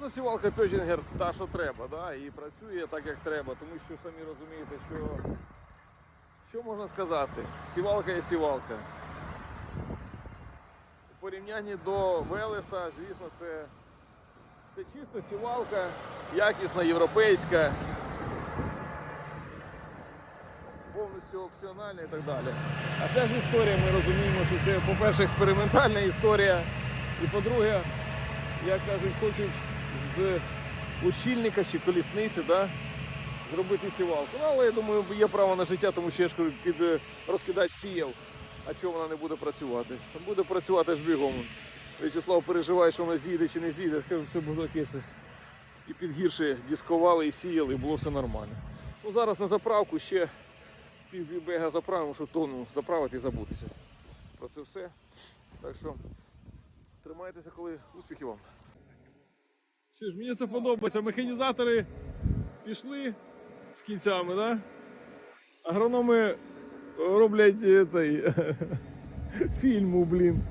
Звісно, сівалка Пьотінгер та, що треба, да? і працює так, як треба, тому що самі розумієте, що, що можна сказати? Сівалка є сівалка. У порівнянні до Велеса, звісно, це, це чисто сівалка, якісна, європейська, повністю опціональна і так далі. А ця ж історія, ми розуміємо, що це, по-перше, експериментальна історія, і по-друге, як кажуть, хочуть з ущільника чи колісниці да, зробити сівалку. Ну, але я думаю, є право на життя, тому що я ж кажу, під е, розкидач сіяв. А чого вона не буде працювати? Буде працювати ж бігом. Вячеслав переживає, що вона з'їде чи не з'їде. Кажу, все було таке. Це. І під гірше дисковали і сіяли, і було все нормально. Ну, зараз на заправку ще пів бега заправимо, щоб тонну заправити і забутися. Про це все. Так що тримайтеся, коли успіхів вам. Що ж, мені це подобається. Механізатори пішли з кінцями, да? Агрономи роблять е, цей фільму, блін.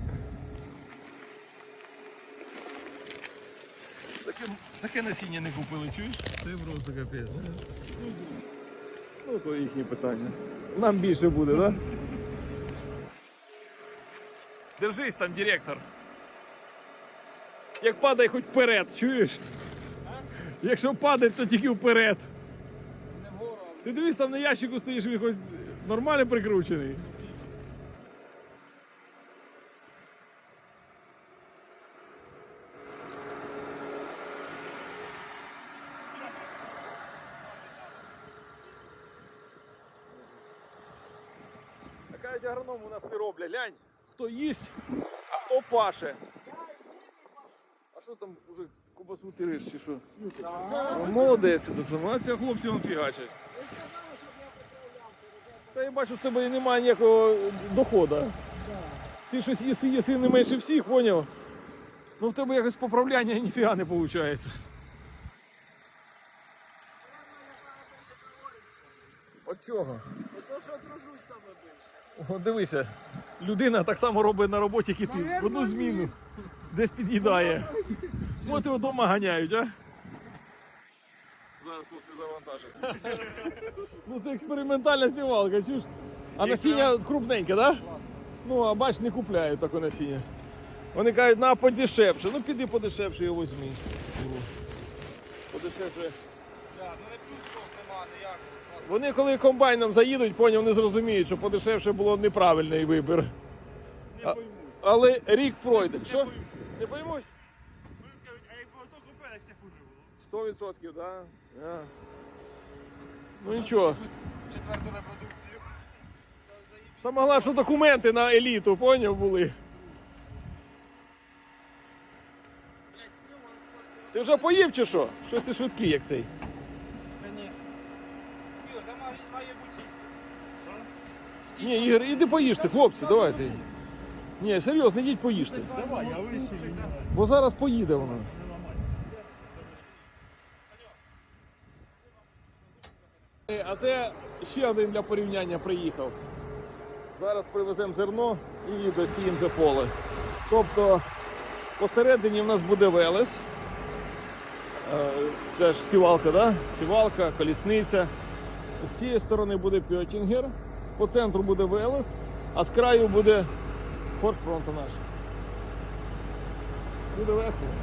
Таке, таке насіння не купили, чуєш? Це просто капець. Ну, ну, то їхні питання. Нам більше буде, так? Да? Держись там, директор. Як падай хоч вперед, чуєш? Якщо падать, то тільки вперед. Ти дивись, там на ящику стоїш, він хоч нормально прикручений. Така агроном у нас не роблять. Глянь, хто їсть, а хто паше. Що там уже кубасу ти риш чи що? Ну, Молодець, це сама. Хлопці вам фігачать. Та я бачу, з тебе немає ніякого доходу. Ти щось їси, їси не менше всіх, поняв? Ну в тебе якось поправляння ніфіга не виходить. От чого? То, що дружусь саме більше. О, дивися, людина так само робить на роботі, як і ти. В одну зміну. Десь під'їдає. От його вдома ганяють, а? Зараз хлопці завантажать. ну це експериментальна сівалка, чуєш? А насіння крупненьке, так? Да? Ну, а бач, не купляють таке насіння. Вони кажуть, на подешевше. Ну піди подешевше його візьми. Подешевше. ну не. Вони коли комбайном заїдуть, поняв, не зрозуміють, що подешевше було неправильний вибір. А- але рік пройде. Що? Не поймуть? Вони скажуть, а якби ото купили, ще хуже було. 100%, да. да. Ну нічого. Четверту репродукцію. Саме головне, що документи на еліту, поняв, були. Ти вже поїв чи що? Щось ти швидкий, як цей. Ні, Ігор, іди поїжте, хлопці, давайте. Ні, серйозно, ідіть поїжте. Давай, я вищий. Бо зараз поїде вона. А це ще один для порівняння приїхав. Зараз привеземо зерно і досіємо це поле. Тобто посередині в нас буде велес. Е, Це ж сівалка, да? сівалка, колісниця. З цієї сторони буде пьотінгер, по центру буде велес, а з краю буде форшпронто наш. Буде весело.